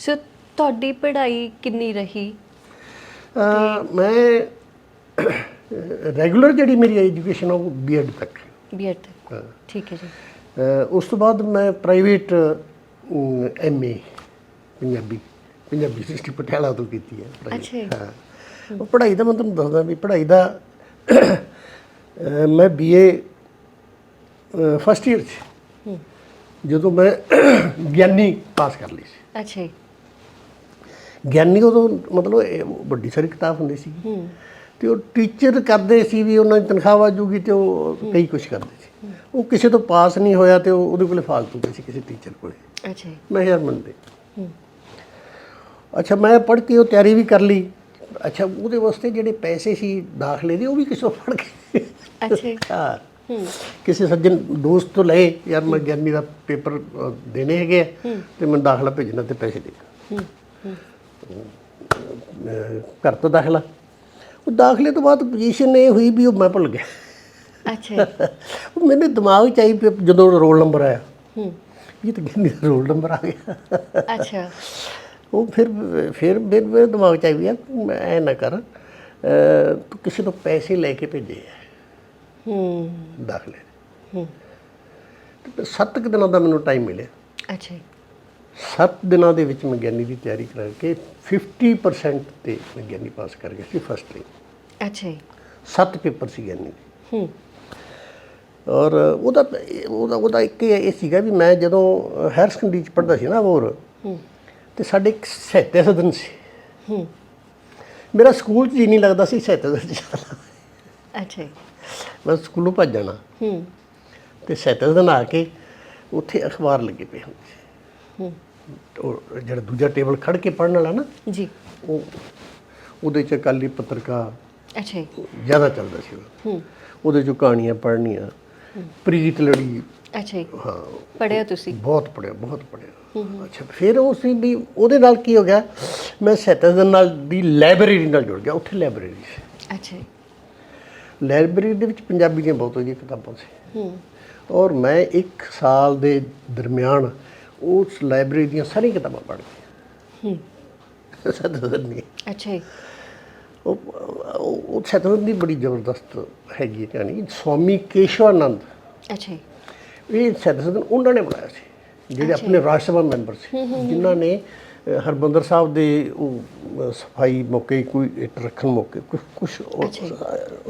ਸੋ ਤੁਹਾਡੀ ਪੜ੍ਹਾਈ ਕਿੰਨੀ ਰਹੀ? ਅਹ ਮੈਂ ਰੈਗੂਲਰ ਜਿਹੜੀ ਮੇਰੀ ਐਜੂਕੇਸ਼ਨ ਉਹ ਬੀਐਡ ਤੱਕ। ਬੀਐਡ ਤੱਕ। ਠੀਕ ਹੈ ਜੀ। ਅਹ ਉਸ ਤੋਂ ਬਾਅਦ ਮੈਂ private MA Punjabi Punjabi university Patiala ਤੋਂ ਕੀਤੀ ਹੈ। ਅੱਛਾ ਜੀ। ਹਾਂ। ਉਹ ਪੜ੍ਹਾਈ ਦਾ ਮੈਂ ਤੁਹਾਨੂੰ ਦੱਸਦਾ ਵੀ ਪੜ੍ਹਾਈ ਦਾ ਅਹ ਮੈਂ ਬੀਏ ਫਸਟ ਇਅਰ 'ਚ ਜਦੋਂ ਮੈਂ ਗਿਆਨੀ ਪਾਸ ਕਰ ਲਈ ਸੀ। ਅੱਛਾ ਜੀ। ਗਿਆਨੀ ਉਦੋਂ ਮਤਲਬ ਇਹ ਵੱਡੀ ਸਾਰੀ ਕਿਤਾਬ ਹੁੰਦੀ ਸੀ। ਤੇ ਉਹ ਟੀਚਰ ਕਰਦੇ ਸੀ ਵੀ ਉਹਨਾਂ ਦੀ ਤਨਖਾਹ ਵਾਜੂਗੀ ਤੇ ਉਹ ਕਈ ਕੁਝ ਕਰਦੇ ਸੀ। ਉਹ ਕਿਸੇ ਤੋਂ ਪਾਸ ਨਹੀਂ ਹੋਇਆ ਤੇ ਉਹ ਉਹਦੇ ਕੋਲੇ ਫਾਲਤੂ ਸੀ ਕਿਸੇ ਟੀਚਰ ਕੋਲੇ। ਅੱਛਾ ਮੈਂ ਯਾਰ ਮੰਨਦੇ। ਅੱਛਾ ਮੈਂ ਪੜ੍ਹ ਕੇ ਉਹ ਤਿਆਰੀ ਵੀ ਕਰ ਲਈ। ਅੱਛਾ ਉਹਦੇ ਵਾਸਤੇ ਜਿਹੜੇ ਪੈਸੇ ਸੀ ਦਾਖਲੇ ਦੇ ਉਹ ਵੀ ਕਿਸੇ ਫੜ ਕੇ ਅੱਛਾ ਕਿਸੇ ਸੱਜਣ ਦੋਸਤ ਤੋਂ ਲਏ ਯਾਰ ਮੈਂ ਗਿਆਨੀ ਦਾ ਪੇਪਰ ਦੇਣੇ ਹੈਗੇ ਤੇ ਮੈਂ ਦਾਖਲਾ ਭੇਜਣਾ ਤੇ ਪੈਸੇ ਦੇ ਘਰ ਤੋਂ ਦਾਖਲਾ। ਉਹ ਦਾਖਲੇ ਤੋਂ ਬਾਅਦ ਪੋਜੀਸ਼ਨ ਇਹ ਹੋਈ ਵੀ ਉਹ ਮੈਂ ਭੁੱਲ ਗਿਆ। ਅੱਛਾ ਉਹ ਮੇਰੇ ਦਿਮਾਗ 'ਚ ਆਈ ਜਦੋਂ ਰੋਲ ਨੰਬਰ ਆਇਆ। ਹੂੰ। ਇਹ ਤਾਂ ਦਾ ਰੋਲ ਨੰਬਰ ਆ ਗਿਆ। ਅੱਛਾ। ਉਹ ਫਿਰ ਫਿਰ ਮੇਰੇ ਦਿਮਾਗ 'ਚ ਆਈ ਵੀ ਤੂੰ ਐ ਨਾ ਕਰ ਤੂੰ ਕਿਸੇ ਤੋਂ ਪੈਸੇ ਲੈ ਕੇ ਭੇਜੇ ਹੂੰ। ਦਾਖਲੇ। ਹੂੰ। ਤੇ ਸੱਤ ਕੁ ਦਿਨਾਂ ਦਾ ਮੈਨੂੰ ਟਾਈਮ ਮਿਲਿਆ। ਅੱਛਾ ਜੀ ਸੱਤ ਦਿਨਾਂ ਦੇ ਵਿੱਚ ਮੈਂ ਗਿਆਨੀ ਦੀ ਤਿਆਰੀ ਕਰਾ ਕੇ 50% ਤੇ ਮੈਂ ਗਿਆਨੀ ਪਾਸ ਕਰ ਗਿਆ ਸੀ ਫਸਟ ਲਈ ਅੱਛਾ ਜੀ। ਸੱਤ ਪੇਪਰ ਸੀ ਗਿਆਨੀ ਦੇ। ਹੂੰ। ਔਰ ਉਹਦਾ ਉਹਦਾ ਉਹਦਾ ਇੱਕ ਇਹ ਸੀਗਾ ਵੀ ਮੈਂ ਜਦੋਂ ਹਾਇਰ ਸੈਕੰਡਰੀ ਚ ਪੜ੍ਹਦਾ ਸੀ ਨਾ ਹੋਰ ਹੂੰ। ਤੇ ਸਾਡੇ ਇੱਕ ਸਾਹਿਤਿਆ ਸਦਨ ਸੀ। ਹੂੰ। ਮੇਰਾ ਸਕੂਲ 'ਚ ਜੀ ਨਹੀਂ ਲੱਗਦਾ ਸੀ ਸਾਹਿਤਿਆ ਸਦਨ 'ਚ ਅੱਛਾ ਜੀ। ਮੈਂ ਸਕੂਲੋਂ ਭੱਜ ਜਾਣਾ। ਹੂੰ। ਤੇ ਸਾਹਿਤਿਆ ਸਦਨ ਆ ਕੇ ਉੱਥੇ ਅਖਬਾਰ ਲੱਗੇ ਪਏ ਹੁੰਦੇ ਸੀ। ਹੂੰ। ਉਹ ਜਿਹੜਾ ਦੂਜਾ ਟੇਬਲ ਖੜ ਕੇ ਪੜ੍ਹਨ ਵਾਲਾ ਨਾ ਜੀ। ਉਹ ਉਹਦੇ 'ਚ ਅਕਾਲੀ ਪੱਤਰਕਾਰ ਅੱਛਾ ਜੀ। ਜ਼ਿਆਦਾ ਚੱਲਦਾ ਸੀ। ਹੂੰ। ਉਹਦੇ 'ਚੋਂ ਕਹਾਣੀਆਂ ਪੜ੍ਹਨੀਆਂ। ਪ੍ਰੀਤ ਲੜੀ। ਅੱਛਾ ਜੀ। ਹਾਂ। ਪੜਿਆ ਤੁਸੀਂ? ਬਹੁਤ ਪੜਿਆ ਬਹੁਤ ਪੜਿਆ ਅੱਛਾ ਫਿਰ ਉਹ ਸੀ ਵੀ ਉਹਦੇ ਨਾਲ ਕੀ ਹੋ ਗਿਆ? ਮੈਂ ਸੈਟਜ਼ਨ ਨਾਲ ਦੀ ਲਾਇਬ੍ਰੇਰੀ ਨਾਲ ਜੁੜ ਗਿਆ ਉੱਥੇ ਲਾਇਬ੍ਰੇਰੀ ਸੀ। ਅੱਛਾ ਜੀ। ਲਾਇਬ੍ਰੇਰੀ ਦੇ ਵਿੱਚ ਪੰਜਾਬੀ ਦੀਆਂ ਬਹੁਤ ਵਧੀਆ ਕਿਤਾਬਾਂ ਸੀ। ਹੂੰ। ਔਰ ਮੈਂ ਇੱਕ ਸਾਲ ਦੇ ਦਰਮਿਆਨ ਉਸ ਲਾਇਬ੍ਰੇਰੀ ਦੀਆਂ ਸਾਰੀਆਂ ਕਿਤਾਬਾਂ ਪੜ੍ਹ ਹੂੰ। ਸੈਟਜ਼ਨ ਨਹੀਂ ਅੱਛਾ ਜੀ। ਉਹ ਉਹ ਦੀ ਬੜੀ ਜ਼ਬਰਦਸਤ ਹੈਗੀ ਹੈ ਕਹਾਣੀ। ਸਵਾਮੀ ਕੇਸ਼ਵਾਨੰਦ। ਅੱਛਾ ਜੀ। ਇਹ ਸੈਟਜ਼ਨ ਉਹਨਾਂ ਨੇ ਬਣਾਇਆ ਸੀ ਜਿਹੜੇ ਆਪਣੇ ਰਾਜ ਸਭਾ ਮੈਂਬਰ ਸੀ ਜਿਨ੍ਹਾਂ ਨੇ ਹਰਬੰਦਰ ਸਾਹਿਬ ਦੇ ਉਹ ਸਫ਼ਾਈ ਮੌਕੇ ਕੋਈ ਇੱਟ ਰੱਖਣ ਮੌਕੇ ਕੁਝ ਕੁਝ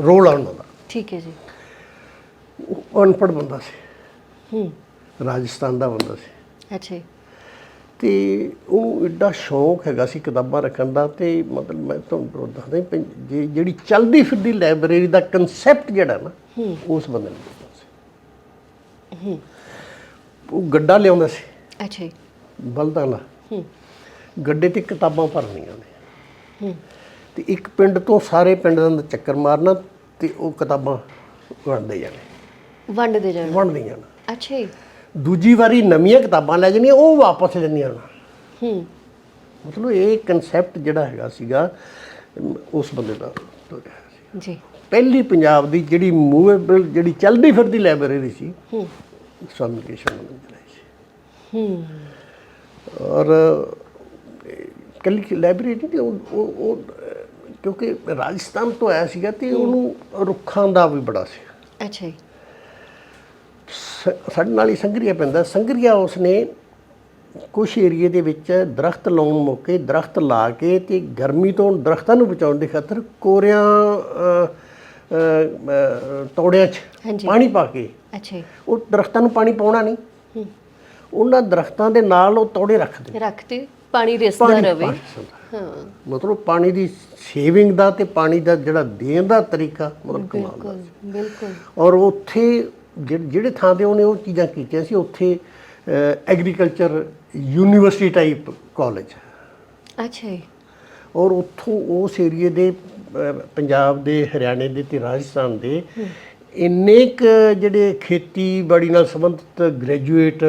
ਰੋਲ ਆ ਉਹਨਾਂ ਦਾ। ਠੀਕ ਹੈ ਜੀ। ਉਹ ਅਨਪੜ੍ਹ ਬੰਦਾ ਸੀ। ਹੂੰ। ਰਾਜਸਥਾਨ ਦਾ ਬੰਦਾ ਸੀ। ਅੱਛਾ ਤੇ ਉਹਨੂੰ ਐਡਾ ਸ਼ੌਂਕ ਹੈਗਾ ਸੀ ਕਿਤਾਬਾਂ ਰੱਖਣ ਦਾ ਤੇ ਮਤਲਬ ਮੈਂ ਤੁਹਾਨੂੰ ਦੱਸਦਾ ਹੀ ਜਿਹੜੀ ਚੱਲਦੀ ਫਿਰਦੀ ਲਾਇਬ੍ਰੇਰੀ ਦਾ ਕਨਸੈਪਟ ਜਿਹੜਾ ਨਾ ਉਸ ਬੰਦੇ ਨੇ ਦਿੱਤਾ ਸੀ। ਉਹ ਗੱਡਾ ਲਿਆਉਂਦਾ ਸੀ। ਅੱਛਾ ਬਲਦਾਂ ਦਾ ਹੂੰ। ਗੱਡੇ ਤੇ ਕਿਤਾਬਾਂ ਭਰਨੀਆਂ ਨੇ। ਹੂੰ। ਤੇ ਇੱਕ ਪਿੰਡ ਤੋਂ ਸਾਰੇ ਪਿੰਡ ਦੇ ਚੱਕਰ ਮਾਰਨਾ ਤੇ ਉਹ ਕਿਤਾਬਾਂ ਵੰਡਦੇ ਜਾਣੇ। ਵੰਡਦੇ ਜਾਣਾ। ਵੰਡਦੀਆਂ ਜਾਣਾ ਅੱਛਾ ਦੂਜੀ ਵਾਰੀ ਨਵੀਆਂ ਕਿਤਾਬਾਂ ਲੈ ਜਾਣੀਆਂ ਉਹ ਵਾਪਸ ਲੈਣੀਆਂ ਹੂੰ। ਮਤਲਬ ਇਹ ਕਨਸੈਪਟ ਜਿਹੜਾ ਹੈਗਾ ਸੀਗਾ ਉਸ ਬੰਦੇ ਦਾ ਤੁਰਿਆ ਸੀ ਜੀ। ਪਹਿਲੀ ਪੰਜਾਬ ਦੀ ਜਿਹੜੀ ਮੂਵੇਬਲ ਜਿਹੜੀ ਚੱਲਦੀ ਫਿਰਦੀ ਲਾਇਬ੍ਰੇਰੀ ਸੀ ਹੂੰ। ਸਵਾਮੀ ਕੇਸ਼ਵ ਚਲਾਈ ਸੀ। ਹੂੰ। ਔਰ ਕੱਲੀ ਲਾਇਬ੍ਰੇਰੀ ਤੇ ਉਹ ਉਹ- ਕਿਉਂਕਿ ਰਾਜਸਥਾਨ ਤੋਂ ਆਇਆ ਸੀਗਾ ਤੇ ਉਹਨੂੰ ਰੁੱਖਾਂ ਦਾ ਵੀ ਬੜਾ ਸੀ। ਅੱਛਾ ਜੀ। ਸਾਡੇ ਨਾਲ ਹੀ ਸੰਗਰੀਆ ਪੈਂਦਾ। ਸੰਗਰੀਆ ਉਸਨੇ ਕੁਝ ਏਰੀਏ ਦੇ ਵਿੱਚ ਦਰਖਤ ਲਾਉਣ ਮੌਕੇ ਦਰਖਤ ਲਾ ਕੇ ਤੇ ਗਰਮੀ ਤੋਂ ਦਰਖਤਾਂ ਨੂੰ ਬਚਾਉਣ ਦੀ ਖਾਤਰ ਕੋਰਿਆਂ ਤੌੜਿਆਂ 'ਚ। ਪਾਣੀ ਪਾ ਕੇ ਅੱਛਾ ਉਹ ਦਰਖਤਾਂ ਨੂੰ ਪਾਣੀ ਪਾਉਣਾ ਨਹੀਂ। ਉਹਨਾਂ ਦਰਖਤਾਂ ਦੇ ਨਾਲ ਉਹ ਤੌੜੇ ਰੱਖਦੇ ਰੱਖਤੇ ਪਾਣੀ ਰਿਸਦਾ ਰਵੇ। ਹਾਂ। ਮਤਲਬ ਪਾਣੀ ਦੀ ਸੇਵਿੰਗ ਦਾ ਤੇ ਪਾਣੀ ਦਾ ਜਿਹੜਾ ਦੇਣ ਦਾ ਤਰੀਕਾ ਮਤਲਬ ਕਮਾਲ ਦਾ। ਬਿਲਕੁਲ ਬਿਲਕੁਲ। ਔਰ ਉੱਥੇ ਜਿਹ- ਜਿਹੜੇ ਥਾਂ ਤੇ ਉਹਨੇ ਉਹ ਚੀਜ਼ਾਂ ਕੀਤੀਆਂ ਸੀ ਉੱਥੇ ਐਗਰੀਕਲਚਰ ਯੂਨੀਵਰਸਿਟੀ ਟਾਈਪ ਕਾਲਜ ਅੱਛਾ ਜੀ। ਔਰ ਉੱਥੋਂ ਉਸ ਏਰੀਏ ਦੇ ਪੰਜਾਬ ਦੇ ਹਰਿਆਣੇ ਦੇ ਤੇ ਰਾਜਸਥਾਨ ਦੇ ਇੰਨੇ ਕ ਜਿਹੜੇ ਖੇਤੀਬਾੜੀ ਨਾਲ ਸੰਬੰਧਿਤ ਗ੍ਰੈਜੂਏਟ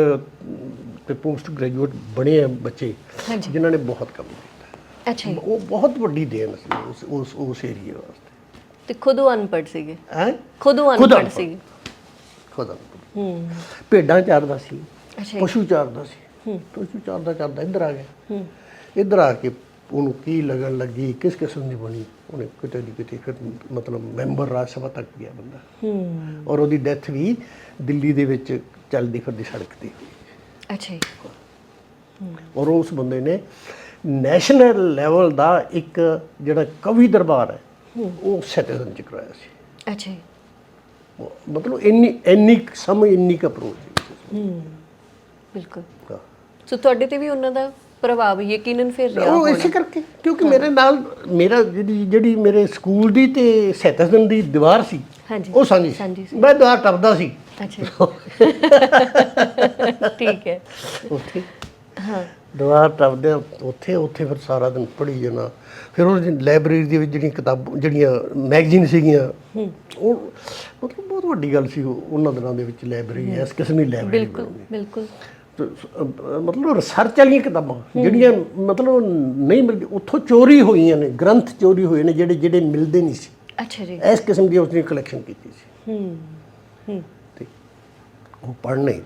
ਤੇ ਪੋਸਟ ਗ੍ਰੈਜੂਏਟ ਬਣੇ ਆ ਬੱਚੇ। ਜਿਨ੍ਹਾਂ ਨੇ ਬਹੁਤ ਕੰਮ ਕੀਤਾ। ਅੱਛਾ ਉਹ ਬਹੁਤ ਵੱਡੀ ਦੇਣ ਸੀ ਉਸ ਉਸ ਉਸ ਏਰੀਏ ਵਾਸਤੇ। ਤੇ ਖੁਦ ਉਹ ਅਨਪੜ੍ਹ ਸੀਗੇ? ਹੈ? ਖੁਦ ਉਹ ਅਨਪੜ੍ਹ। ਸੀਗੇ। ਖੁਦਾ ਹੂੰ। ਭੇਡਾਂ ਚਾਰਦਾ ਸੀ ਅੱਛਾ ਜੀ। ਪਸ਼ੂ ਚਾਰਦਾ ਸੀ। ਪਸ਼ੂ ਚਾਰਦਾ ਚਾਰਦਾ ਇੱਧਰ ਆ ਗਿਆ। ਹੂੰ। ਇੱਧਰ ਆ ਕੇ ਉਹਨੂੰ ਕੀ ਲੱਗਣ ਲੱਗੀ ਕਿਸ ਕਿਸਮ ਦੀ ਬਣੀ ਉਹਨੇ ਕਿਤੇ ਦੀ ਕਿਤੇ ਫਿਰ ਮਤਲਬ ਮੈਂਬਰ ਰਾਜ ਸਭਾ ਤੱਕ ਗਿਆ ਬੰਦਾ। ਹੂੰ। ਔਰ ਉਹਦੀ ਡੈਥ ਵੀ ਦਿੱਲੀ ਦੇ ਵਿੱਚ ਚੱਲਦੀ ਫਿਰਦੀ ਸੜਕ ਤੇ। ਅੱਛਾ ਜੀ। ਔਰ ਉਸ ਬੰਦੇ ਨੇ ਨੈਸ਼ਨਲ ਲੈਵਲ ਦਾ ਇੱਕ ਜਿਹੜਾ ਕਵੀ ਦਰਬਾਰ ਹੈ ਉਹ ਸਿਟੀਜ਼ਨ ਚ ਕਰਾਇਆ ਸੀ। ਅੱਛਾ ਜੀ। ਮਤਲਬ ਇੰਨੀ ਇੰਨੀ ਸਮਝ ਇੰਨੀ ਕ ਅਪਰੋਚ ਹੂੰ। ਬਿਲਕੁਲ। ਸੋ ਤੁਹਾਡੇ ਤੇ ਵੀ ਉਹਨਾਂ ਦਾ ਪ੍ਰਭਾਵ ਯਕੀਨਨ ਫਿਰ ਰਿਹਾ ਉਹ ਇਸੇ ਕਰਕੇ ਕਿਉਂਕਿ ਮੇਰੇ ਨਾਲ ਮੇਰਾ ਜਿਹੜੀ ਜਿਹੜੀ ਮੇਰੇ ਸਕੂਲ ਦੀ ਤੇ ਸਿਟੀਜ਼ਨ ਦੀ ਦੀਵਾਰ ਸੀ ਹਾਂਜੀ। ਉਹ ਸਾਂਝੀ ਸਾਂਝੀ ਸੀ। ਮੈਂ ਦੀਵਾਰ ਟੱਪਦਾ ਸੀ। ਅੱਛਾ। ਠੀਕ ਹੈ। ਉੱਥੇ। ਹਾਂ। ਦੀਵਾਰ ਟੱਪਦੇ ਉੱਥੇ ਉੱਥੇ ਫਿਰ ਸਾਰਾ ਦਿਨ ਪੜ੍ਹੀ ਜਾਣਾ। ਫਿਰ ਉਹ ਲਾਇਬ੍ਰੇਰੀ ਦੇ ਵਿੱਚ ਜਿਹੜੀਆਂ ਕਿਤਾਬ ਜਿਹੜੀਆਂ ਮੈਗਜ਼ੀਨ ਸੀਗੀਆਂ ਉਹ ਮਤਲਬ ਬਹੁਤ ਵੱਡੀ ਗੱਲ ਸੀ ਉਹ- ਉਹਨਾਂ ਦਿਨਾਂ ਦੇ ਵਿੱਚ ਲਾਇਬ੍ਰੇਰੀ ਇਸ ਕਿਸਮ ਦੀ ਲਾਇਬ੍ਰੇਰੀ ਬਿਲਕੁਲ ਬਿਲਕੁਲ। ਮਤਲਬ ਰਿਸਰਚ ਵਾਲੀਆਂ ਕਿਤਾਬਾਂ ਜਿਹੜੀਆਂ ਮਤਲਬ ਨਹੀਂ ਮਿਲਦੀ ਉੱਥੋਂ ਚੋਰੀ ਹੋਈਆਂ ਨੇ ਗ੍ਰੰਥ ਚੋਰੀ ਹੋਏ ਨੇ ਜਿਹੜੇ ਜਿਹੜੇ ਮਿਲਦੇ ਨਹੀਂ ਸੀ। ਅੱਛਾ ਜੀ। ਇਸ ਕਿਸਮ ਦੀ ਉਸਨੇ ਕਲੈਕਸ਼ਨ ਕੀਤੀ ਸੀ। ਹੂੰ ਹੂੰ। ਤੇ ਉਹ ਪੜ੍ਹਨੇ।